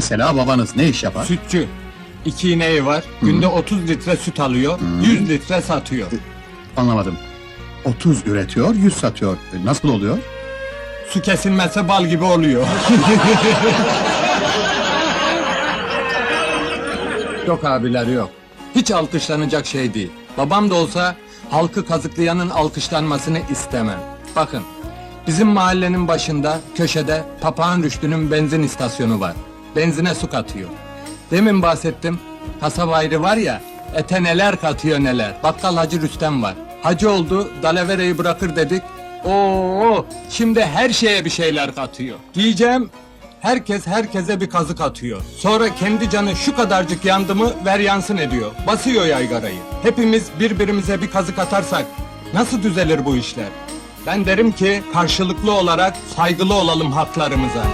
Mesela babanız ne iş yapar? Sütçü. İki ineği var. Günde 30 litre süt alıyor. 100 litre satıyor. Anlamadım. 30 üretiyor, 100 satıyor. E, Nasıl oluyor? Su kesilmezse bal gibi oluyor. yok abiler yok. Hiç alkışlanacak şey değil. Babam da olsa halkı kazıklayanın alkışlanmasını istemem. Bakın bizim mahallenin başında köşede Papağan Rüştü'nün benzin istasyonu var. Benzine su katıyor. Demin bahsettim. Kasaba ayrı var ya ete neler katıyor neler. Bakkal Hacı Rüstem var. Hacı oldu dalavereyi bırakır dedik. Oo, şimdi her şeye bir şeyler katıyor. Diyeceğim herkes herkese bir kazık atıyor. Sonra kendi canı şu kadarcık yandı mı ver yansın ediyor. Basıyor yaygarayı. Hepimiz birbirimize bir kazık atarsak nasıl düzelir bu işler? Ben derim ki karşılıklı olarak saygılı olalım haklarımıza.